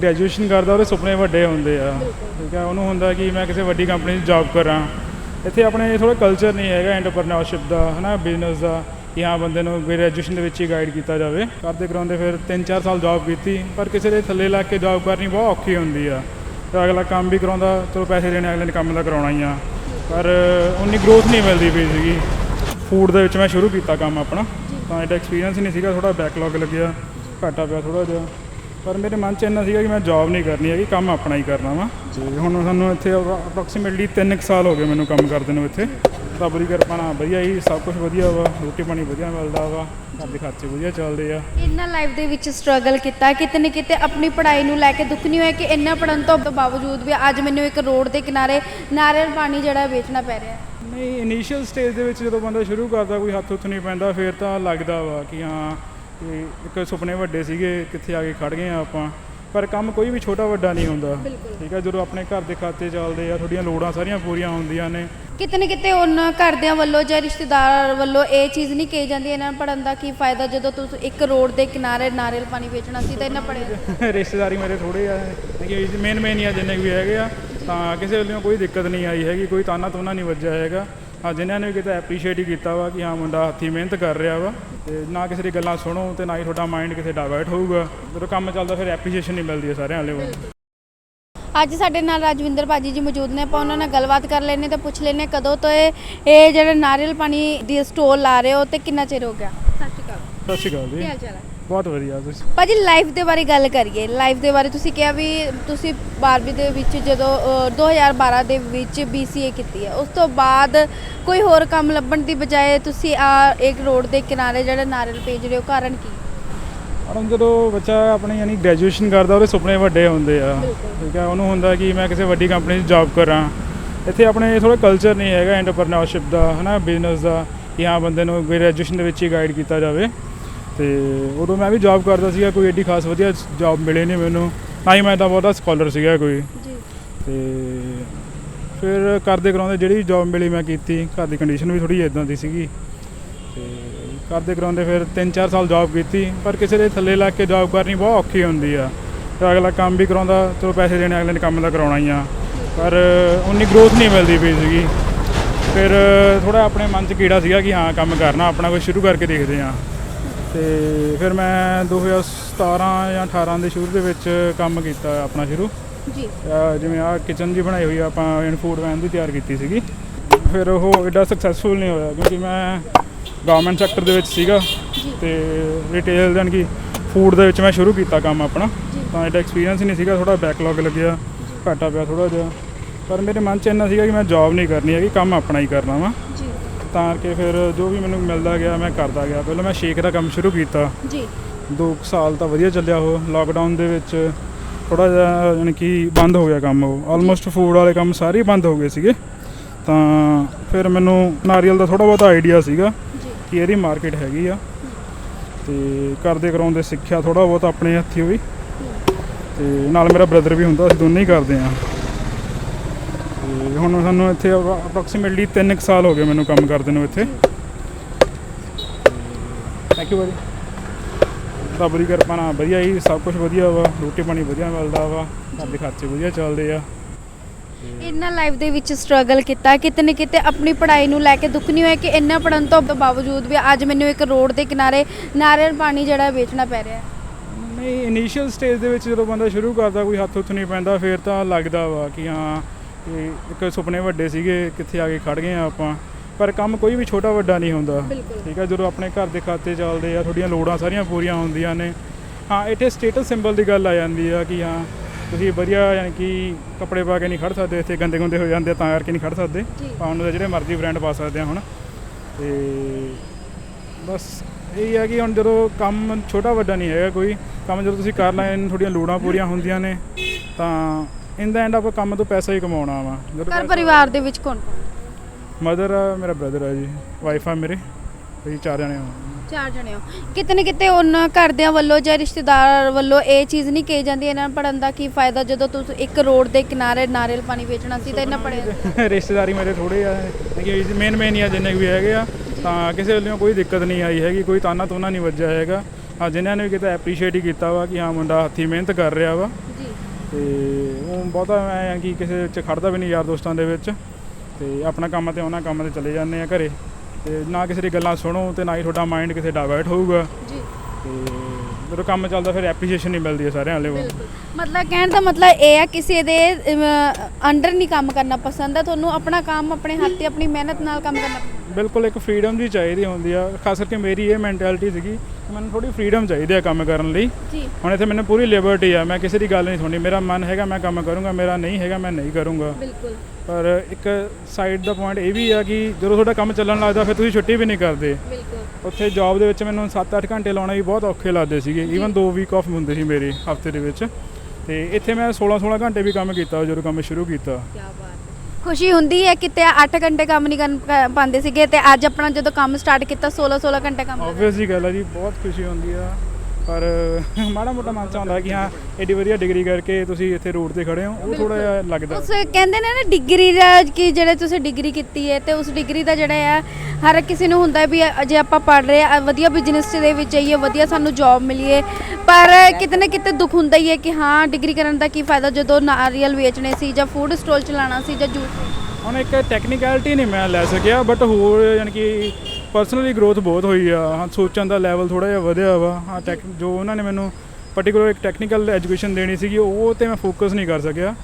Graduation ਕਰਦਾ, ਉਹਦੇ ਸੁਪਨੇ ਵੱਡੇ ਹੁੰਦੇ ਆ। ਠੀਕ ਹੈ ਉਹਨੂੰ ਹੁੰਦਾ ਕਿ ਮੈਂ ਕਿਸੇ ਵੱਡੀ ਕੰਪਨੀ 'ਚ ਜੌਬ ਕਰਾਂ। ਇੱਥੇ ਆਪਣੇ ਥੋੜਾ ਕਲਚਰ ਨਹੀਂ ਹੈਗਾ ਐਂਟਰਪ੍ਰੈਨਿਓਰਸ਼ਿਪ ਦਾ, ਹਨਾ ਬਿਜ਼ਨਸ ਦਾ, ਕਿ ਹਾਂ, ਬੰਦੇ ਨੂੰ ਗ੍ਰੈਜੂਏਸ਼ਨ ਦੇ ਵਿੱਚ ਹੀ ਗਾਈਡ ਕੀਤਾ ਜਾਵੇ। ਕਰਦੇ ਕਰਾਉਂਦੇ ਫਿਰ 3-4 ਸਾਲ ਜੌਬ ਕੀਤੀ, ਪਰ ਕਿਸੇ ਦੇ ਥੱਲੇ ਲੱਗ ਕੇ ਜੌਬ ਕਰਨੀ ਬਹੁਤ ਔਖੀ ਹੁੰਦੀ ਆ। ਤੇ ਅਗਲਾ ਕੰਮ ਵੀ ਕਰਾਉਂਦਾ, ਚਲੋ ਪੈਸੇ ਦੇਣੇ, ਅਗਲੇ ਨੇ ਕੰਮ ਦਾ ਕਰਾਉਣਾ ਹੀ ਆ। ਪਰ ਉਨੀ ਗਰੋਥ ਨਹੀਂ ਮਿਲਦੀ ਪਈ ਸੀਗੀ। ਫੂਡ ਦੇ ਵਿੱਚ ਮੈਂ ਸ਼ੁਰੂ ਕੀਤਾ ਕੰਮ ਆਪਣਾ। ਤਾਂ ਇਹਦਾ ਐਕਸਪੀਰੀਅੰਸ ਨਹੀਂ ਸੀਗਾ ਥੋੜਾ ਬੈਕਲੌਗ ਲੱਗਿਆ, ਘਾਟਾ ਪਿਆ ਥੋੜਾ ਜਿਹਾ। ਪਰ ਮੇਰੇ ਮਨ 'ਚ ਇੰਨਾ ਸੀਗਾ ਕਿ ਮੈਂ ਜੌਬ ਨਹੀਂ ਕਰਨੀ ਹੈਗੀ ਕੰਮ ਆਪਣਾ ਹੀ ਕਰਨਾ ਵਾ। ਤੇ ਹੁਣ ਸਾਨੂੰ ਇੱਥੇ ਅਪਰੋਕਸੀਮੇਟਲੀ 3 ਸਾਲ ਹੋ ਗਏ ਮੈਨੂੰ ਕੰਮ ਕਰਦੇ ਨੂੰ ਇੱਥੇ। ਰੱਬ ਦੀ ਕਿਰਪਾ ਨਾਲ ਵਧੀਆ ਹੀ ਸਭ ਕੁਝ ਵਧੀਆ ਵਾ ਰੋਟੀ ਪਾਣੀ ਵਧੀਆ ਮਿਲਦਾ ਵਾ ਘਰ ਦੇ ਖਰਚੇ ਵਧੀਆ ਚੱਲਦੇ ਆ। ਇੰਨਾ ਲਾਈਫ ਦੇ ਵਿੱਚ ਸਟਰਗਲ ਕੀਤਾ ਕਿਤੇ ਨਾ ਕਿਤੇ ਆਪਣੀ ਪੜ੍ਹਾਈ ਨੂੰ ਲੈ ਕੇ ਦੁੱਖ ਨਹੀਂ ਹੋਇਆ ਕਿ ਇੰਨਾ ਪੜਨ ਤੋਂ ਬਾਵਜੂਦ ਵੀ ਅੱਜ ਮੈਨੂੰ ਇੱਕ ਰੋਡ ਦੇ ਕਿਨਾਰੇ ਨਾਰੀਅਲ ਪਾਣੀ ਜਿਹੜਾ ਵੇਚਣਾ ਪੈ ਰਿਹਾ ਨਹੀਂ ਇਨੀਸ਼ੀਅਲ ਸਟੇਜ ਦੇ ਵਿੱਚ ਜਦੋਂ ਬੰਦਾ ਸ਼ੁਰੂ ਕਰਦਾ ਕੋਈ ਹੱਥ ਹੁੱਥ ਨਹੀਂ ਪੈਂਦਾ ਫਿਰ ਤਾਂ ਲੱਗਦਾ ਵਾ ਕਿ ਹਾਂ ਕਿ ਇੱਕ ਸੁਪਨੇ ਵੱਡੇ ਸੀਗੇ ਕਿੱਥੇ ਆ ਕੇ ਖੜ ਗਏ ਆ ਆਪਾਂ। ਪਰ ਕੰਮ ਕੋਈ ਵੀ ਛੋਟਾ ਵੱਡਾ ਨਹੀਂ ਹੁੰਦਾ। ਠੀਕ ਹੈ ਜਦੋਂ ਆਪਣੇ ਘਰ ਦੇ ਖਾਤੇ ਚੱਲਦੇ ਆ ਤੁਹਾਡੀਆਂ ਲੋੜਾਂ ਸਾਰੀਆਂ ਪੂਰੀਆਂ ਹੁੰਦੀਆਂ ਨੇ। ਕਿਤੇ ਨਾ ਕਿਤੇ ਉਹਨਾਂ ਘਰਦਿਆਂ ਵੱਲੋਂ ਜਾਂ ਰਿਸ਼ਤੇਦਾਰ ਵੱਲੋਂ ਇਹ ਚੀਜ਼ ਨਹੀਂ ਕਹੀ ਜਾਂਦੀ ਇਹਨਾਂ ਨੂੰ ਪੜਨ ਦਾ ਕੀ ਫਾਇਦਾ? ਜਦੋਂ ਤੁਸੀਂ ਇੱਕ ਰੋਡ ਦੇ ਕਿਨਾਰੇ ਨਾਰੀਅਲ ਪਾਣੀ ਵੇਚਣਾ ਸੀ ਤਾਂ ਇਹਨਾਂ ਪੜਿਆ ਰਿਸ਼ਤੇਦਾਰੀ ਮੇਰੇ ਥੋੜੇ ਆ। ਕਿ ਮੇਨ ਮੇਨ ਹੀ ਆ ਜਿੰਨੇ ਵੀ ਹੈਗੇ ਆ ਤਾਂ ਕਿਸੇ ਵੱਲੋਂ ਕੋਈ ਦਿੱਕਤ ਨਹੀਂ ਆਈ ਹੈਗੀ ਕੋਈ ਤਾਨਾ ਤੋਨਾ ਨਹੀਂ ਵੱਜਿਆ ਹੈਗਾ। ਹਾਂ ਜਿਨ੍ਹਾਂ ਨੇ ਵੀ ਕਿਤੇ ਐਪਰੀਸ਼ੀਏਟ ਹੀ ਕੀਤਾ ਵਾ ਕਿ ਹਾਂ ਮੁੰਡਾ ਹੱਥੀਂ ਮਿਹਨਤ ਕਰ ਰਿਹਾ ਵਾ ਤੇ ਨਾ ਕਿਸੇ ਦੀ ਗੱਲਾਂ ਸੁਣੋ ਤੇ ਨਾ ਹੀ ਤੁਹਾਡਾ ਮਾਈਂਡ ਕਿਤੇ ਡਾਇਵਰਟ ਹੋਊਗਾ। ਜਦੋਂ ਕੰਮ ਚੱਲਦਾ ਫਿਰ ਐਪਰੀਸ਼ੀਏਸ਼ਨ ਨਹੀਂ ਮਿਲਦੀ ਹੈ ਸਾਰਿਆਂ ਵੱਲੋਂ ਅੱਜ ਸਾਡੇ ਨਾਲ ਰਾਜਵਿੰਦਰ ਭਾਜੀ ਜੀ ਮੌਜੂਦ ਨੇ ਆਪਾਂ ਉਹਨਾਂ ਨਾਲ ਗੱਲਬਾਤ ਕਰ ਲੈਣੇ ਤੇ ਪੁੱਛ ਲੈਣੇ ਕਦੋਂ ਤੋਂ ਇਹ ਇਹ ਜਿਹੜਾ ਨਾਰੀਅਲ ਪਾਣੀ ਦੀ ਸਟੋਲ ਲਾ ਰਹੇ ਹੋ ਤੇ ਕਿੰਨਾ ਚਿਰ ਹੋ ਗਿਆ? ਸਤਿ ਸ਼੍ਰੀ ਅਕਾਲ। ਸਤਿ ਸ਼੍ਰੀ ਅਕਾਲ ਕੀ ਜੀ ਹਾਲ ਚਾਲ ਹੈ? ਬਹੁਤ ਵਧੀਆ ਤੁਸੀਂ। ਭਾਜੀ ਲਾਈਫ ਦੇ ਬਾਰੇ ਗੱਲ ਕਰੀਏ। ਲਾਈਫ ਦੇ ਬਾਰੇ ਤੁਸੀਂ ਕਿਹਾ ਵੀ ਤੁਸੀਂ 12ਵੀਂ ਦੇ ਵਿੱਚ ਜਦੋਂ ਅ, 2012 ਦੇ ਵਿੱਚ BCA ਕੀਤੀ ਹੈ। ਉਸ ਤੋਂ ਬਾਅਦ ਕੋਈ ਹੋਰ ਕੰਮ ਲੱਭਣ ਦੀ ਬਜਾਏ ਤੁਸੀਂ ਆ ਇੱਕ ਰੋਡ ਦੇ ਕਿਨਾਰੇ ਜਿਹੜਾ ਨਾਰੀਅਲ ਭੇਜ ਰਹੇ ਹੋ ਕਾਰਨ ਕੀ? ਪਰ ਹੁਣ ਜਦੋਂ ਬੱਚਾ ਆਪਣੀ ਯਾਨੀ ਗ੍ਰੈਜੂਏਸ਼ਨ ਕਰਦਾ ਉਹਦੇ ਸੁਪਨੇ ਵੱਡੇ ਹੁੰਦੇ ਆ। ਬਿਲਕੁਲ। ਠੀਕ ਹੈ ਉਹਨੂੰ ਹੁੰਦਾ ਕਿ ਮੈਂ ਕਿਸੇ ਵੱਡੀ ਕੰਪਨੀ 'ਚ ਜੌਬ ਕਰਾਂ। ਇੱਥੇ ਆਪਣੇ ਥੋੜਾ ਕਲਚਰ ਨਹੀਂ ਹੈਗਾ ਐਂਟਰਪ੍ਰੈਨਿਓਰਸ਼ਿਪ ਦਾ ਹਨਾ ਬਿਜ਼ਨਸ ਦਾ ਕਿ ਹਾਂ ਬੰਦੇ ਨੂੰ ਗ੍ਰੈਜੂਏਸ਼ਨ ਦੇ ਵਿੱਚ ਹੀ ਗਾਈਡ ਕੀਤਾ ਜਾਵੇ। ਤੇ ਉਦੋਂ ਮੈਂ ਵੀ ਜੌਬ ਕਰਦਾ ਸੀਗਾ ਕੋਈ ਏਡੀ ਖਾਸ ਵਧੀਆ ਜੌਬ ਮਿਲੇ ਨਹੀਂ ਮੈਨੂੰ। ਨਾ ਹੀ ਮੈਂ ਤਾਂ ਬਹੁਤਾ ਸਕਾਲਰ ਸੀਗਾ ਕੋਈ। ਜੀ। ਤੇ ਫਿਰ ਕਰਦੇ ਕਰਾਉਂਦੇ ਜਿਹੜੀ ਜੌਬ ਮਿਲੀ ਮੈਂ ਕੀਤੀ ਘਰ ਦੀ ਕੰਡੀਸ਼ਨ ਵੀ ਥੋੜੀ ਇਦਾਂ ਦੀ ਸੀਗੀ। ਤੇ ਕਰਦੇ ਕਰਾਉਂਦੇ ਫਿਰ 3-4 ਸਾਲ ਜੌਬ ਕੀਤੀ ਪਰ ਕਿਸੇ ਦੇ ਥੱਲੇ ਲੱਗ ਕੇ ਜੌਬ ਕਰਨੀ ਬਹੁਤ ਔਖੀ ਹੁੰਦੀ ਆ। ਤੇ ਅਗਲਾ ਕੰਮ ਵੀ ਕਰਾਉਂਦਾ ਚਲੋ ਪੈਸੇ ਦੇਣੇ ਅਗਲੇ ਨੇ ਕੰਮ ਦਾ ਕਰਾਉਣਾ ਹੀ ਆ। ਪਰ ਉਨੀ ਗਰੋਥ ਨਹੀਂ ਮਿਲਦੀ ਪਈ ਸੀਗੀ। ਫਿਰ ਥੋੜਾ ਆਪਣੇ ਮਨ 'ਚ ਕੀੜਾ ਸੀਗਾ ਕਿ ਹਾਂ ਕੰਮ ਕਰਨਾ ਆਪਣਾ ਕੁਝ ਸ਼ੁਰੂ ਕਰਕੇ ਦੇਖਦੇ ਆ ਤੇ ਫਿਰ ਮੈਂ 2017 ਜਾਂ 18 ਦੇ ਸ਼ੁਰੂ ਦੇ ਵਿੱਚ ਕੰਮ ਕੀਤਾ ਆਪਣਾ ਸ਼ੁਰੂ। ਜੀ। ਜਿਵੇਂ ਆ ਕਿਚਨ ਜੀ ਬਣਾਈ ਹੋਈ ਆਪਾਂ ਇਨ ਫੂਡ ਵੈਨ ਦੀ ਤਿਆਰ ਕੀਤੀ ਸੀਗੀ। ਫਿਰ ਉਹ ਐਡਾ ਸਕਸੈਸਫੁਲ ਨਹੀਂ ਹੋਇਆ ਕਿਉਂਕਿ ਮੈਂ ਗਵਰਨਮੈਂਟ ਸੈਕਟਰ ਦੇ ਵਿੱਚ ਸੀਗਾ। ਤੇ ਰਿਟੇਲ ਜਾਣੀ ਕਿ ਫੂਡ ਦੇ ਵਿੱਚ ਮੈਂ ਸ਼ੁਰੂ ਕੀਤਾ ਕੰਮ ਆਪਣਾ। ਤਾਂ ਐਡਾ ਐਕਸਪੀਰੀਅੰਸ ਨਹੀਂ ਸੀਗਾ ਥੋੜਾ ਬੈਕਲੌਗ ਲੱਗਿਆ ਘਾਟਾ ਪਿਆ ਥੋੜਾ ਜਿਹਾ। ਪਰ ਮੇਰੇ ਮਨ 'ਚ ਇੰਨਾ ਸੀਗਾ ਕਿ ਮੈਂ ਜੌਬ ਨਹੀਂ ਕਰਨੀ ਹੈਗੀ ਕੰਮ ਆਪਣਾ ਹੀ ਕਰਨਾ ਵਾ। ਤਾਂ ਕਿ ਫਿਰ ਜੋ ਵੀ ਮੈਨੂੰ ਮਿਲਦਾ ਗਿਆ ਮੈਂ ਕਰਦਾ ਗਿਆ। ਪਹਿਲਾਂ ਮੈਂ ਸ਼ੇਕ ਦਾ ਕੰਮ ਸ਼ੁਰੂ ਕੀਤਾ। ਜੀ। 2 ਸਾਲ ਤਾਂ ਵਧੀਆ ਚੱਲਿਆ ਉਹ ਲਾਕਡਾਊਨ ਦੇ ਵਿੱਚ ਥੋੜਾ ਜਿਹਾ ਯਾਨੀ ਕਿ ਬੰਦ ਹੋ ਗਿਆ ਕੰਮ ਉਹ। ਆਲਮੋਸਟ ਫੂਡ ਵਾਲੇ ਕੰਮ ਸਾਰੇ ਬੰਦ ਹੋ ਗਏ ਸੀਗੇ। ਤਾਂ ਫਿਰ ਮੈਨੂੰ ਨਾਰੀਅਲ ਦਾ ਥੋੜਾ ਬਹੁਤਾ ਆਈਡੀਆ ਸੀਗਾ ਜੀ। ਕਿ ਇਹਦੀ ਮਾਰਕੀਟ ਹੈਗੀ ਆ। ਤੇ ਕਰਦੇ ਕਰਾਉਂਦੇ ਸਿੱਖਿਆ ਥੋੜਾ ਬਹੁਤ ਆਪਣੇ ਹੱਥੀ ਹੋਈ ਤੇ ਨਾਲ ਮੇਰਾ ਬ੍ਰਦਰ ਵੀ ਹੁੰਦਾ ਅਸੀਂ ਦੋਨੇ ਹੀ ਕਰਦੇ ਆ ਤੇ ਹੁਣ ਸਾਨੂੰ ਇੱਥੇ ਅਪਰੋਕਸੀਮੇਟਲੀ 3 ਸਾਲ ਹੋ ਗਏ ਮੈਨੂੰ ਕੰਮ ਕਰਦੇ ਨੂੰ ਇੱਥੇ। ਥੈਂਕ ਯੂ ਬਾਈ ਰੱਬ ਦੀ ਕਿਰਪਾ ਨਾਲ ਵਧੀਆ ਹੀ ਸਭ ਕੁਝ ਵਧੀਆ ਵਾ ਰੋਟੀ ਪਾਣੀ ਵਧੀਆ ਮਿਲਦਾ ਵਾ ਘਰ ਦੇ ਖਰਚੇ ਵਧੀਆ ਚੱਲਦੇ ਆ। ਇੰਨਾ ਲਾਈਫ ਦੇ ਵਿੱਚ ਸਟਰਗਲ ਕੀਤਾ ਕਿਤੇ ਨਾ ਕਿਤੇ ਆਪਣੀ ਪੜ੍ਹਾਈ ਨੂੰ ਲੈ ਕੇ ਦੁੱਖ ਨਹੀਂ ਹੋਇਆ ਕਿ ਇੰਨਾ ਪੜਨ ਤੋਂ ਬਾਵਜੂਦ ਵੀ ਅੱਜ ਮੈਨੂੰ ਇੱਕ ਰੋਡ ਦੇ ਕਿਨਾਰੇ ਨਾਰੀਅਲ ਪਾਣੀ ਜਿਹੜਾ ਵੇਚਣਾ ਪੈ ਰਿਹਾ ਨਹੀਂ ਇਨੀਸ਼ੀਅਲ ਸਟੇਜ ਦੇ ਵਿੱਚ ਜਦੋਂ ਬੰਦਾ ਸ਼ੁਰੂ ਕਰਦਾ ਕੋਈ ਹੱਥ ਹੁੱਥ ਨਹੀਂ ਪੈਂਦਾ ਫਿਰ ਤਾਂ ਲੱਗਦਾ ਵਾ ਕਿ ਹਾਂ ਕਿ ਇੱਕ ਸੁਪਨੇ ਵੱਡੇ ਸੀਗੇ ਕਿੱਥੇ ਆ ਕੇ ਖੜ ਗਏ ਆ ਆਪਾਂ। ਪਰ ਕੰਮ ਕੋਈ ਵੀ ਛੋਟਾ ਵੱਡਾ ਨਹੀਂ ਹੁੰਦਾ। ਠੀਕ ਹੈ ਜਦੋਂ ਆਪਣੇ ਘਰ ਦੇ ਖਾਤੇ ਚੱਲਦੇ ਆ ਤੁਹਾਡੀਆਂ ਲੋੜਾਂ ਸਾਰੀਆਂ ਪੂਰੀਆਂ ਹੁੰਦੀਆਂ ਨੇ। ਹਾਂ ਇੱਥੇ ਸਟੇਟਸ ਸਿੰਬਲ ਦੀ ਗੱਲ ਆ ਜਾਂਦੀ ਆ ਕਿ ਹਾਂ ਤੁਸੀਂ ਵਧੀਆ ਯਾਨੀ ਕਿ ਕੱਪੜੇ ਪਾ ਕੇ ਨਹੀਂ ਖੜ ਸਕਦੇ ਇੱਥੇ ਗੰਦੇ ਗੁੰਦੇ ਹੋ ਜਾਂਦੇ ਆ, ਤਾਂ ਕਰਕੇ ਨਹੀਂ ਖੜ ਸਕਦੇ। ਜੀ। ਪਾਉਣ ਨੂੰ ਤਾਂ ਜਿਹੜੇ ਮਰਜ਼ੀ ਬ੍ਰਾਂਡ ਪਾ ਸਕਦੇ ਆ ਹੁਣ। ਤੇ ਬਸ ਇਹ ਹੈ ਕਿ ਹੁਣ ਜਦੋਂ ਕੰਮ ਛੋਟਾ ਵੱਡਾ ਨਹੀਂ ਹੈਗਾ ਕੋਈ ਕੰਮ ਜਦੋਂ ਤੁਸੀਂ ਕਰ ਲੈਣ ਤੁਹਾਡੀਆਂ ਲੋੜਾਂ ਪੂਰੀਆਂ ਹੁੰਦੀਆਂ ਨੇ ਤਾਂ ਇਨ ਦਾ ਐਂਡ ਆਪਾਂ ਕੰਮ ਤੋਂ ਪੈਸਾ ਹੀ ਕਮਾਉਣਾ ਵਾ। ਘਰ ਪਰਿਵਾਰ ਦੇ ਵਿੱਚ ਕੌਣ ਕੌਣ? ਮਦਰ ਆ ਮੇਰਾ ਬ੍ਰਦਰ ਆ ਜੀ। ਵਾਈਫ ਆ ਮੇਰੇ। ਅਸੀਂ ਚਾਰ ਜਣੇ ਹਾਂ ਚਾਰ ਜਣੇ ਹੋ ਕਿਤੇ ਨਾ ਕਿਤੇ ਉਹਨਾਂ ਘਰਦਿਆਂ ਵੱਲੋਂ ਜਾਂ ਰਿਸ਼ਤੇਦਾਰ ਵੱਲੋਂ ਇਹ ਚੀਜ਼ ਨਹੀਂ ਕਹੀ ਜਾਂਦੀ। ਇਹਨਾਂ ਪੜਨ ਦਾ ਕੀ ਫਾਇਦਾ? ਜਦੋਂ ਤੁਸੀਂ ਇੱਕ ਰੋਡ ਦੇ ਕਿਨਾਰੇ ਨਾਰੀਅਲ ਪਾਣੀ ਵੇਚਣਾ ਸੀ ਤਾਂ ਇਹਨਾਂ ਪੜਿਆ ਰਿਸ਼ਤੇਦਾਰੀ ਮੇਰੇ ਥੋੜੇ ਆ। ਕਿ ਮੇਨ ਮੇਨ ਹੀ ਆ ਜਿੰਨੇ ਵੀ ਹੈਗੇ ਆ। ਤਾਂ ਕਿਸੇ ਵੱਲੋਂ ਕੋਈ ਦਿੱਕਤ ਨਹੀਂ ਆਈ ਹੈਗੀ। ਕੋਈ ਤਾਨਾ ਤੋਨਾ ਨਹੀਂ ਵੱਜਿਆ ਹੈਗਾ। ਹਾਂ ਜਿਨ੍ਹਾਂ ਨੇ ਵੀ ਕਿਤੇ ਐਪਰੀਸ਼ੀਏਟ ਹੀ ਕੀਤਾ ਵਾ ਕਿ ਹਾਂ ਮੁੰਡਾ ਹੱਥੀਂ ਮਿਹਨਤ ਕਰ ਰਿਹਾ ਵਾ। ਜੀ। ਤੇ ਬਹੁਤਾ ਮੈਂ ਆ ਕਿ ਕਿਸੇ ਚ ਖੜਦਾ ਵੀ ਨਹੀਂ ਯਾਰ ਦੋਸਤਾਂ ਦੇ ਵਿੱਚ ਤੇ ਆਪਣਾ ਕੰਮ ਤੇ ਉਹਨਾਂ ਕੰਮ ਤੇ ਚਲੇ ਜਾਂਦੇ ਆ ਘਰੇ। ਤੇ ਨਾ ਕਿਸੇ ਦੀ ਗੱਲਾਂ ਸੁਣੋ ਤੇ ਨਾ ਹੀ ਤੁਹਾਡਾ ਮਾਈਂਡ ਕਿਸੇ ਡਾਇਵਰਟ ਹੋਊਗਾ। ਜੀ। ਤੇ ਜਦੋਂ ਕੰਮ ਚੱਲਦਾ ਫਿਰ ਐਪਰੀਸ਼ੀਏਸ਼ਨ ਨਹੀਂ ਮਿਲਦੀ ਹੈ ਸਾਰਿਆਂ ਵਾਲੇ ਵੱਲੋਂ। ਮਤਲਬ ਕਹਿਣ ਦਾ ਮਤਲਬ ਇਹ ਹੈ ਕਿਸੇ ਦੇ ਅੰਡਰ ਨਹੀਂ ਕੰਮ ਕਰਨਾ ਪਸੰਦ ਹੈ ਤੁਹਾਨੂੰ ਆਪਣਾ ਕੰਮ ਆਪਣੇ ਹੱਥ ਤੇ ਆਪਣੀ ਮਿਹਨਤ ਨਾਲ ਕੰਮ ਕਰਨਾ ਬਿਲਕੁਲ ਇੱਕ ਫਰੀडम ਜੀ ਚਾਹੀਦੀ ਹੁੰਦੀ ਆ। ਖਾਸ ਕਰਕੇ ਮੇਰੀ ਇਹ ਮੈਂਟੈਲਿਟੀ ਸੀਗੀ ਮੈਨੂੰ ਥੋੜੀ ਫਰੀडम ਚਾਹੀਦੀ ਆ ਕੰਮ ਕਰਨ ਲਈ। ਜੀ। ਹੁਣ ਇੱਥੇ ਮੈਨੂੰ ਪੂਰੀ ਲਿਬਰਟੀ ਆ ਮੈਂ ਕਿਸੇ ਦੀ ਗੱਲ ਨਹੀਂ ਸੁਣਨੀ ਮੇਰਾ ਮਨ ਹੈਗਾ ਮੈਂ ਕੰਮ ਕਰੂੰਗਾ ਮੇਰਾ ਨਹੀਂ ਹੈਗਾ ਮੈਂ ਨਹੀਂ ਕਰੂੰਗਾ। ਬਿਲਕੁਲ। ਪਰ ਇੱਕ ਸਾਈਡ ਦਾ ਪੁਆਇੰਟ ਇਹ ਵੀ ਆ ਕਿ ਜਦੋਂ ਤੁਹਾਡਾ ਕੰਮ ਚੱਲਣ ਲੱਗਦਾ ਫਿਰ ਤੁਸੀਂ ਛੁੱਟੀ ਵੀ ਨਹੀਂ ਕਰਦੇ। ਬਿਲਕੁਲ। ਉੱਥੇ ਜੌਬ ਦੇ ਵਿੱਚ ਮੈਨੂੰ 7-8 ਘੰਟੇ ਲਾਉਣਾ ਵੀ ਬਹੁਤ ਔਖੇ ਲੱਗਦੇ ਸੀਗੇ। ਈਵਨ 2 ਵੀਕ ਆਫ ਹੁੰਦੇ ਸੀ ਮੇਰੇ ਹਫ਼ਤੇ ਦੇ ਵਿੱਚ। ਤੇ ਇੱਥੇ ਮੈਂ 16-16 ਘੰਟੇ ਵੀ ਕੰਮ ਕੀਤਾ ਜਦੋਂ ਕੰਮ ਸ਼ੁਰੂ ਕੀਤਾ। ਕੀ ਬਾਤ ਹੈ ਖੁਸ਼ੀ ਹੁੰਦੀ ਹੈ ਕਿਤੇ 8 ਘੰਟੇ ਕੰਮ ਨਹੀਂ ਕਰਨ ਪਾਉਂਦੇ ਸੀਗੇ ਤੇ ਅੱਜ ਆਪਣਾ ਜਦੋਂ ਕੰਮ ਸਟਾਰਟ ਕੀਤਾ 16 16 ਘੰਟੇ ਕੰਮ ਕਰ ਗੱਲ ਆ ਜੀ, ਬਹੁਤ ਖੁਸ਼ੀ ਹੁੰਦੀ ਆ। ਪਰ ਮਾੜਾ ਮੋਟਾ ਮਨ ਚ ਆਉਂਦਾ ਕਿ ਹਾਂ ਐਡੀ ਵਧੀਆ ਡਿਗਰੀ ਕਰਕੇ ਤੁਸੀਂ ਇੱਥੇ ਰੋਡ ਤੇ ਖੜੇ ਹੋ ਉਹ ਥੋੜਾ ਜਿਹਾ ਲੱਗਦਾ। ਉਸ ਕਹਿੰਦੇ ਨੇ ਨਾ ਡਿਗਰੀ ਦਾ ਕਿ ਜਿਹੜੇ ਤੁਸੀਂ ਡਿਗਰੀ ਕੀਤੀ ਹੈ ਤੇ ਉਸ ਡਿਗਰੀ ਦਾ ਜਿਹੜਾ ਹੈ ਹਰ ਕਿਸੇ ਨੂੰ ਹੁੰਦਾ ਵੀ ਜੇ ਆਪਾਂ ਪੜ ਰਹੇ ਆ ਵਧੀਆ ਬਿਜ਼ਨਸ ਦੇ ਵਿੱਚ ਜਾਈਏ ਵਧੀਆ ਸਾਨੂੰ ਜੌਬ ਮਿਲੀਏ ਪਰ ਕਿਤੇ ਨਾ ਕਿਤੇ ਦੁੱਖ ਹੁੰਦਾ ਹੀ ਹੈ ਕਿ ਹਾਂ ਡਿਗਰੀ ਕਰਨ ਦਾ ਕੀ ਫਾਇਦਾ ਜਦੋਂ ਨਾਰੀਅਲ ਵੇਚਣੇ ਸੀ ਜਾਂ ਫੂਡ ਸਟਾਲ ਚਲਾਉਣਾ ਸੀ ਜਾਂ ਜੂਸ ਹੁਣ ਇੱਕ ਟੈਕਨੀਕੈਲਿਟੀ ਨਹੀਂ ਮੈਂ ਲੈ ਸਕਿਆ ਬਟ ਹੋਰ ਯਾਨੀ ਕਿ ਪਰਸਨਲੀ ਗਰੋਥ ਬਹੁਤ ਹੋਈ ਆ। ਹਾਂ ਸੋਚਣ ਦਾ ਲੈਵਲ ਥੋੜਾ ਜਿਹਾ ਵਧਿਆ ਵਾ। ਹਾਂ ਟੈਕ ਜੋ ਉਹਨਾਂ ਨੇ ਮੈਨੂੰ ਪਾਰਟਿਕੂਲਰ ਇੱਕ ਟੈਕਨੀਕਲ ਐਜੂਕੇਸ਼ਨ ਦੇਣੀ ਸੀਗੀ ਉਹ ਤੇ ਮੈਂ ਫੋਕਸ ਨਹੀਂ ਕਰ ਸਕਿਆ।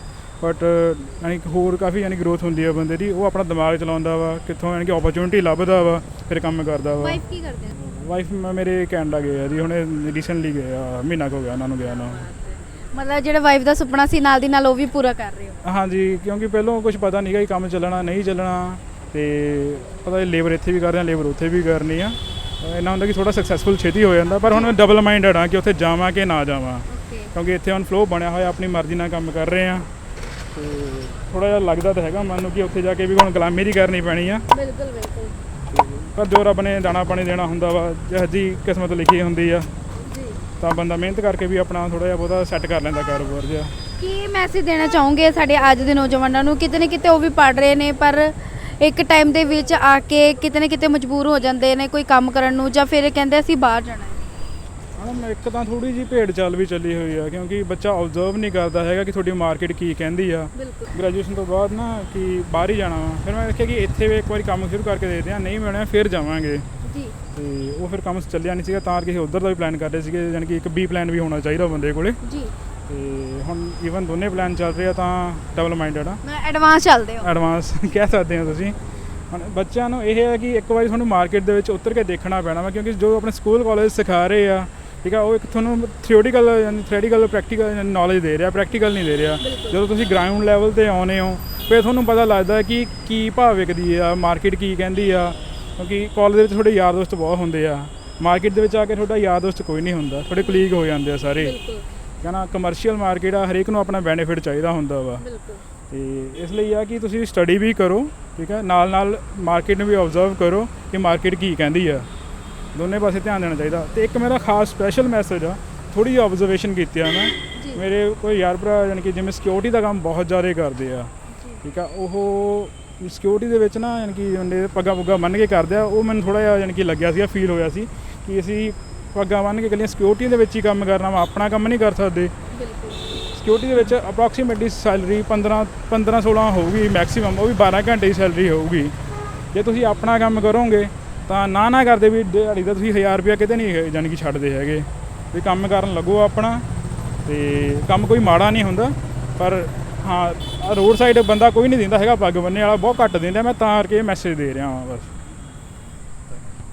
ਬਟ ਯਾਨੀ ਕਿ ਹੋਰ ਕਾਫੀ ਯਾਨੀ ਗਰੋਥ ਹੁੰਦੀ ਆ ਬੰਦੇ ਦੀ। ਉਹ ਆਪਣਾ ਦਿਮਾਗ ਚਲਾਉਂਦਾ ਵਾ ਕਿੱਥੋਂ ਯਾਨੀ ਕਿ ਓਪਰਚੁਨਿਟੀ ਲੱਭਦਾ ਵਾ ਫਿਰ ਕੰਮ ਕਰਦਾ ਵਾ। ਵਾਈਫ ਕੀ ਕਰਦੇ ਆ? ਵਾਈਫ ਮੇਰੇ ਕੈਨੇਡਾ ਗਏ ਆ ਜੀ ਹੁਣੇ ਰੀਸੈਂਟਲੀ ਗਏ ਆ ਮਹੀਨਾ ਕੁ ਹੋ ਗਿਆ ਉਹਨਾਂ ਨੂੰ ਗਿਆ ਨੂੰ। ਮਤਲਬ ਜਿਹੜਾ ਵਾਈਫ ਦਾ ਸੁਪਨਾ ਸੀ ਨਾਲ ਦੀ ਨਾਲ ਉਹ ਵੀ ਪੂਰਾ ਕਰ ਰਹੇ ਹੋ? ਹਾਂਜੀ ਕਿਉਂਕਿ ਪਹਿਲਾਂ ਕੁਝ ਪਤਾ ਨਹੀਂਗਾ ਕਿ ਕੰਮ ਚੱਲਣਾ ਨਹੀਂ ਚੱਲਣਾ। ਤੇ ਪਤਾ ਇਹ ਲੇਬਰ ਇੱਥੇ ਵੀ ਕਰ ਰਿਹਾ ਲੇਬਰ ਉੱਥੇ ਵੀ ਕਰਨੀ ਆ। ਇਹਨਾਂ ਹੁੰਦਾ ਕਿ ਥੋੜਾ ਸਕਸੈਸਫੁਲ ਛੇਤੀ ਹੋ ਜਾਂਦਾ ਪਰ ਹੁਣ ਮੈਂ ਡਬਲ ਮਾਈਂਡਡ ਆ ਕਿ ਉੱਥੇ ਜਾਵਾਂ ਕਿ ਨਾ ਜਾਵਾਂ। ਕਿਉਂਕਿ ਇੱਥੇ ਹੁਣ ਫਲੋ ਬਣਿਆ ਹੋਇਆ ਆਪਣੀ ਮਰਜ਼ੀ ਨਾਲ ਕੰਮ ਕਰ ਰਹੇ ਆ। ਤੇ ਥੋੜਾ ਜਿਹਾ ਲੱਗਦਾ ਤਾਂ ਹੈਗਾ ਮਨ ਨੂੰ ਕਿ ਉੱਥੇ ਜਾ ਕੇ ਵੀ ਹੁਣ ਗੁਲਾਮੀ ਹੀ ਕਰਨੀ ਪੈਣੀ ਆ। ਬਿਲਕੁਲ ਬਿਲਕੁਲ। ਪਰ ਜੋ ਰੱਬ ਨੇ ਦਾਣਾ ਪਾਣੀ ਦੇਣਾ ਹੁੰਦਾ ਵਾ ਜਿਹੋ ਜੀ ਕਿਸਮਤ ਲਿਖੀ ਹੁੰਦੀ ਆ ਜੀ। ਤਾਂ ਬੰਦਾ ਮਿਹਨਤ ਕਰਕੇ ਵੀ ਆਪਣਾ ਥੋੜਾ ਜਿਹਾ ਬਹੁਤਾ ਸੈੱਟ ਕਰ ਲੈਂਦਾ ਕਾਰੋਬਾਰ ਜਿਹਾ। ਕੀ ਮੈਸੇਜ ਦੇਣਾ ਚਾਹੋਗੇ ਸਾਡੇ ਅੱਜ ਦੇ ਨੌਜਵਾਨਾਂ ਨੂੰ? ਕਿਤੇ ਨਾ ਕਿਤੇ ਉਹ ਵੀ ਪੜ ਰਹੇ ਨੇ ਪਰ ਇੱਕ ਟਾਈਮ ਦੇ ਵਿੱਚ ਆ ਕੇ ਕਿਤੇ ਨਾ ਕਿਤੇ ਮਜਬੂਰ ਹੋ ਜਾਂਦੇ ਨੇ ਕੋਈ ਕੰਮ ਕਰਨ ਨੂੰ ਜਾਂ ਫਿਰ ਕਹਿੰਦੇ ਅਸੀਂ ਬਾਹਰ ਜਾਣਾ ਹੈ। ਹਾਂ ਇੱਕ ਤਾਂ ਥੋੜੀ ਜੀ ਭੇਡ ਚਾਲ ਵੀ ਚੱਲੀ ਹੋਈ ਆ ਕਿਉਂਕਿ ਬੱਚਾ ਆਬਜ਼ਰਵ ਨਹੀਂ ਕਰਦਾ ਹੈਗਾ ਕਿ ਤੁਹਾਡੀ ਮਾਰਕੀਟ ਕੀ ਕਹਿੰਦੀ ਆ। ਬਿਲਕੁਲ। ਗ੍ਰੈਜੂਏਸ਼ਨ ਤੋਂ ਬਾਅਦ ਨਾ ਕਿ ਬਾਹਰ ਹੀ ਜਾਣਾ ਵਾ। ਫਿਰ ਮੈਂ ਦੇਖਿਆ ਕਿ ਇੱਥੇ ਵੀ ਇੱਕ ਵਾਰੀ ਕੰਮ ਸ਼ੁਰੂ ਕਰਕੇ ਦੇਖਦੇ ਆ ਨਹੀਂ ਮਿਲਣਾ ਫਿਰ ਜਾਵਾਂਗੇ। ਜੀ। ਤੇ ਉਹ ਫਿਰ ਕੰਮ ਚੱਲਿਆ ਨਹੀਂ ਸੀਗਾ ਤਾਂ ਕਿਸੇ ਉਧਰ ਦਾ ਵੀ ਪਲਾਨ ਕਰ ਰਹੇ ਸੀਗੇ ਯਾਨੀ ਕਿ ਇੱਕ ਬੀ ਪਲਾਨ ਵੀ ਹੋਣਾ ਚਾਹੀਦਾ ਬੰਦੇ ਕੋਲੇ। ਜੀ। ਤੇ ਹੁਣ ਈਵਨ ਦੋਨੇ ਪਲਾਨ ਚੱਲ ਰਹੇ ਆ ਤਾਂ ਡਬਲ ਮਾਈਂਡਡ ਆ। ਮੈਂ ਐਡਵਾਂਸ ਚੱਲਦੇ ਹੋ। ਐਡਵਾਂਸ ਕਹਿ ਸਕਦੇ ਹੋ ਤੁਸੀਂ। ਹੁਣ ਬੱਚਿਆਂ ਨੂੰ ਇਹ ਹੈ ਕਿ ਇੱਕ ਵਾਰੀ ਤੁਹਾਨੂੰ ਮਾਰਕੀਟ ਦੇ ਵਿੱਚ ਉਤਰ ਕੇ ਦੇਖਣਾ ਪੈਣਾ ਵਾ ਕਿਉਂਕਿ ਜੋ ਆਪਣੇ ਸਕੂਲ ਕਾਲਜ ਸਿਖਾ ਰਹੇ ਆ ਠੀਕ ਆ ਉਹ ਇੱਕ ਤੁਹਾਨੂੰ ਥਿਓਰੀਟੀਕਲ ਯਾਨੀ ਥਿਓਰੀਟੀਕਲ ਪ੍ਰੈਕਟੀਕਲ ਨੌਲੇਜ ਦੇ ਰਿਹਾ ਪ੍ਰੈਕਟੀਕਲ ਨਹੀਂ ਦੇ ਰਿਹਾ। ਜਦੋਂ ਤੁਸੀਂ ਗਰਾਊਂਡ ਲੈਵਲ ਤੇ ਆਉਨੇ ਹੋ ਫਿਰ ਤੁਹਾਨੂੰ ਪਤਾ ਲੱਗਦਾ ਕਿ ਕੀ ਭਾਅ ਵਿਕਦੀ ਆ ਮਾਰਕੀਟ ਕੀ ਕਹਿੰਦੀ ਆ ਕਿਉਂਕਿ ਕਾਲਜ ਦੇ ਵਿੱਚ ਤੁਹਾਡੇ ਯਾਰ ਦੋਸਤ ਬਹੁਤ ਹੁੰਦੇ ਆ। ਮਾਰਕੀਟ ਦੇ ਵਿੱਚ ਆ ਕੇ ਤੁਹਾਡਾ ਯਾਰ ਦੋਸਤ ਕੋਈ ਨਹੀਂ ਹੁੰਦਾ ਤੁਹਾਡੇ ਕਲੀਗ ਹੋ ਜਾਂਦੇ ਆ ਸਾਰੇ। ਬਿਲਕੁਲ। ਕਹਿੰਦਾ ਕਮਰਸ਼ੀਅਲ ਮਾਰਕੀਟ ਆ ਹਰੇਕ ਨੂੰ ਆਪਣਾ ਬੈਨੀਫਿਟ ਚਾਹੀਦਾ ਹੁੰਦਾ ਵਾ। ਬਿਲਕੁਲ। ਤੇ ਇਸ ਲਈ ਆ ਕਿ ਤੁਸੀਂ ਸਟੱਡੀ ਵੀ ਕਰੋ ਠੀਕ ਹੈ ਨਾਲ ਨਾਲ ਮਾਰਕੀਟ ਨੂੰ ਵੀ ਆਬਜ਼ਰਵ ਕਰੋ ਕਿ ਮਾਰਕੀਟ ਕੀ ਕਹਿੰਦੀ ਆ। ਦੋਨੇ ਪਾਸੇ ਧਿਆਨ ਦੇਣਾ ਚਾਹੀਦਾ। ਤੇ ਇੱਕ ਮੇਰਾ ਖਾਸ ਸਪੈਸ਼ਲ ਮੈਸੇਜ ਆ ਥੋੜੀ ਜਿਹੀ ਆਬਜ਼ਰਵੇਸ਼ਨ ਕੀਤੀ ਆ ਮੈਂ। ਮੇਰੇ ਕੋਈ ਯਾਰ ਭਰਾ ਯਾਨੀ ਕਿ ਜਿਵੇਂ ਸਿਕਿਉਰਿਟੀ ਦਾ ਕੰਮ ਬਹੁਤ ਜ਼ਿਆਦਾ ਕਰਦੇ ਆ ਠੀਕ ਆ? ਉਹ ਸਿਕਿਉਰਿਟੀ ਦੇ ਵਿੱਚ ਨਾ ਯਾਨੀ ਕਿ ਉਹਨੇ ਪੱਗਾਂ ਪੁੱਗਾਂ ਬੰਨ੍ਹ ਕੇ ਕਰਦੇ ਆ। ਉਹ ਮੈਨੂੰ ਥੋੜਾ ਜਿਹਾ ਯਾਨੀ ਕਿ ਲੱਗਿਆ ਸੀਗਾ ਫੀਲ ਹੋਇਆ ਸੀ ਕਿ ਅਸੀਂ ਪੱਗਾਂ ਬੰਨ੍ਹ ਕੇ ਇਕੱਲੀਆਂ ਸਿਕਿਉਰਿਟੀ ਦੇ ਵਿੱਚ ਹੀ ਕੰਮ ਕਰਨਾ ਵਾ ਆਪਣਾ ਕੰਮ ਨਹੀਂ ਕਰ ਸਕਦੇ। ਬਿਲਕੁਲ। ਸਿਕਿਉਰਿਟੀ ਦੇ ਵਿੱਚ ਅਪਰੋਕਸੀਮੇਟਲੀ ਸੈਲਰੀ 15 15 16 ਹੋਊਗੀ ਮੈਕਸਿਮਮ ਉਹ ਵੀ 12 ਘੰਟੇ ਦੀ ਸੈਲਰੀ ਹੋਊਗੀ। ਜੇ ਤੁਸੀਂ ਆਪਣਾ ਕੰਮ ਕਰੋਗੇ ਤਾਂ ਨਾ ਨਾ ਕਰਦੇ ਵੀ ਦਿਹਾੜੀ ਦਾ ਤੁਸੀਂ 1000 ਰੁਪਇਆ ਕਿਤੇ ਨਹੀਂ ਜਾਣੀ ਕਿ ਛੱਡਦੇ ਹੈਗੇ। ਵੀ ਕੰਮ ਕਰਨ ਲੱਗੋ ਆਪਣਾ ਤੇ ਕੰਮ ਕੋਈ ਮਾੜਾ ਨਹੀਂ ਹੁੰਦਾ ਪਰ ਹਾਂ ਰੋਡ ਸਾਈਡ ਬੰਦਾ ਕੋਈ ਨਹੀਂ ਦਿੰਦਾ ਹੈਗਾ ਪੱਗ ਬੰਨੇ ਵਾਲਾ ਬਹੁਤ ਘੱਟ ਦਿੰਦਾ ਮੈਂ ਤਾਂ ਕਰਕੇ ਮੈਸੇਜ ਦੇ ਰਿਹਾ ਹਾਂ ਬਸ।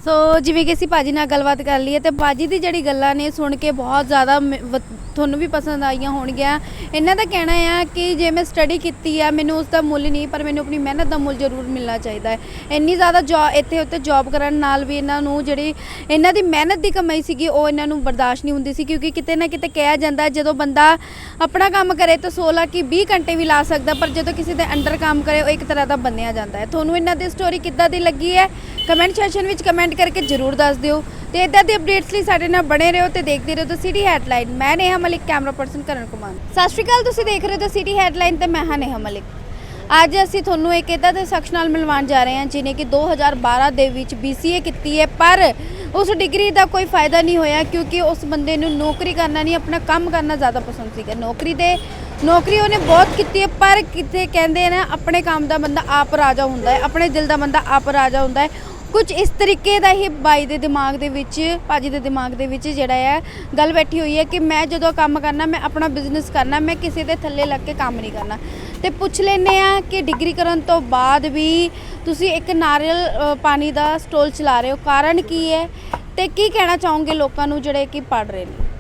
ਸੋ ਜਿਵੇਂ ਕਿ ਅਸੀਂ ਭਾਜੀ ਨਾਲ ਗੱਲਬਾਤ ਕਰ ਲਈ ਹੈ ਤੇ ਭਾਜੀ ਦੀ ਜਿਹੜੀ ਗੱਲਾਂ ਨੇ ਸੁਣ ਕੇ ਬਹੁਤ ਜ਼ਿਆਦਾ ਮ- ਵ- ਤੁਹਾਨੂੰ ਵੀ ਪਸੰਦ ਆਈਆਂ ਹੋਣਗੀਆਂ। ਇਹਨਾਂ ਦਾ ਕਹਿਣਾ ਆ ਕਿ ਜੇ ਮੈਂ ਸਟੱਡੀ ਕੀਤੀ ਆ ਮੈਨੂੰ ਉਸ ਦਾ ਮੁੱਲ ਨਹੀਂ ਪਰ ਮੈਨੂੰ ਆਪਣੀ ਮਿਹਨਤ ਦਾ ਮੁੱਲ ਜ਼ਰੂਰ ਮਿਲਣਾ ਚਾਹੀਦਾ ਹੈ। ਇੰਨੀ ਜ਼ਿਆਦਾ ਜੌ ਇੱਥੇ ਉੱਤੇ ਜੌਬ ਕਰਨ ਨਾਲ ਵੀ ਇਹਨਾਂ ਨੂੰ ਜਿਹੜੀ ਇਹਨਾਂ ਦੀ ਮਿਹਨਤ ਦੀ ਕਮਾਈ ਸੀਗੀ ਉਹ ਇਹਨਾਂ ਨੂੰ ਬਰਦਾਸ਼ਤ ਨਹੀਂ ਹੁੰਦੀ ਸੀ ਕਿਉਂਕਿ ਕਿਤੇ ਨਾ ਕਿਤੇ ਕਿਹਾ ਜਾਂਦਾ ਹੈ, ਜਦੋਂ ਬੰਦਾ ਆਪਣਾ ਕੰਮ ਕਰੇ ਤਾਂ 16 ਕਿ 20 ਘੰਟੇ ਵੀ ਲਾ ਸਕਦਾ ਪਰ ਜਦੋਂ ਕਿਸੇ ਦੇ ਅੰਡਰ ਕੰਮ ਕਰੇ ਉਹ ਇੱਕ ਤਰ੍ਹਾਂ ਦਾ ਬੰਨਿਆ ਜਾਂਦਾ ਹੈ। ਤੁਹਾਨੂੰ ਇਹਨਾਂ ਦੀ ਸਟੋਰੀ ਕਿੱਦਾਂ ਦੀ ਲੱਗੀ ਹੈ? ਕਮੈਂਟ ਸੈਕਸ਼ਨ ਵਿੱਚ ਕਮੈਂਟ ਕਰਕੇ ਜਰੂਰ ਦੱਸ ਦਿਓ ਤੇ ਇਦਾਂ ਦੀ ਅਪਡੇਟਸ ਲਈ ਸਾਡੇ ਨਾਲ ਬਣੇ ਰਹੋ ਤੇ ਦੇਖਦੇ ਰਹੋ ਦ ਸਿਟੀ ਹੈਡਲਾਈਨ। ਮੈਂ ਨੇਹਾ ਮਲਿਕ, ਕੈਮਰਾ ਪਰਸਨ ਕਰਨ ਕੁਮਾਰ ਸਤਿ ਸ਼੍ਰੀ ਅਕਾਲ, ਤੁਸੀਂ ਦੇਖ ਰਹੇ ਹੋ ਦ ਸਿਟੀ ਹੈਡਲਾਈਨ ਤੇ ਮੈਂ ਹਾਂ ਨੇਹਾ ਮਲਿਕ। ਅੱਜ ਅਸੀਂ ਤੁਹਾਨੂੰ ਇੱਕ ਇਦਾਂ ਦੇ ਸ਼ਖਸ ਨਾਲ ਮਿਲਵਾਉਣ ਜਾ ਰਹੇ ਹਾਂ ਜਿਨੇ ਕਿ 2012 ਦੇ ਵਿੱਚ BCA ਕੀਤੀ ਹੈ, ਪਰ ਉਸ ਡਿਗਰੀ ਦਾ ਕੋਈ ਫਾਇਦਾ ਨਹੀਂ ਹੋਇਆ ਕਿਉਂਕਿ ਉਸ ਬੰਦੇ ਨੂੰ ਨੌਕਰੀ ਕਰਨਾ ਨਹੀਂ, ਆਪਣਾ ਕੰਮ ਕਰਨਾ ਜ਼ਿਆਦਾ ਪਸੰਦ ਸੀਗਾ। ਨੌਕਰੀ ਦੇ, ਨੌਕਰੀ ਉਹਨੇ ਬਹੁਤ ਕੀਤੀ ਹੈ, ਪਰ ਕਿਤੇ ਕਹਿੰਦੇ ਨੇ, ਆਪਣੇ ਕੰਮ ਦਾ ਬੰਦਾ ਆਪ ਰਾਜਾ ਹੁੰਦਾ ਹੈ, ਆਪਣੇ ਦਿਲ ਦਾ ਬੰਦਾ ਆਪ ਰਾਜਾ ਹੁੰਦਾ ਹੈ। ਕੁਝ ਇਸ ਤਰੀਕੇ ਦਾ ਹੀ ਬਾਈ ਦੇ ਦਿਮਾਗ ਦੇ ਵਿੱਚ, ਭਾਜੀ ਦੇ ਦਿਮਾਗ ਦੇ ਵਿੱਚ ਜਿਹੜਾ ਹੈ, ਗੱਲ ਬੈਠੀ ਹੋਈ ਹੈ ਕਿ ਮੈਂ ਜਦੋਂ ਕੰਮ ਕਰਨਾ, ਮੈਂ ਆਪਣਾ ਬਿਜ਼ਨਸ ਕਰਨਾ, ਮੈਂ ਕਿਸੇ ਦੇ ਥੱਲੇ ਲੱਗ ਕੇ ਕੰਮ ਨਹੀਂ ਕਰਨਾ। ਤੇ ਪੁੱਛ ਲੈਨੇ ਆ ਕਿ ਡਿਗਰੀ ਕਰਨ ਤੋਂ ਬਾਅਦ ਵੀ ਤੁਸੀਂ ਇੱਕ ਨਾਰੀਅਲ ਪਾਣੀ ਦਾ ਸਟੋਲ ਚਲਾ ਰਹੇ ਹੋ। ਕਾਰਨ ਕੀ ਹੈ ਤੇ ਕੀ ਕਹਿਣਾ ਚਾਹੋਗੇ ਲੋਕਾਂ ਨੂੰ ਜਿਹੜੇ ਕਿ ਪੜ ਰਹੇ ਨੇ?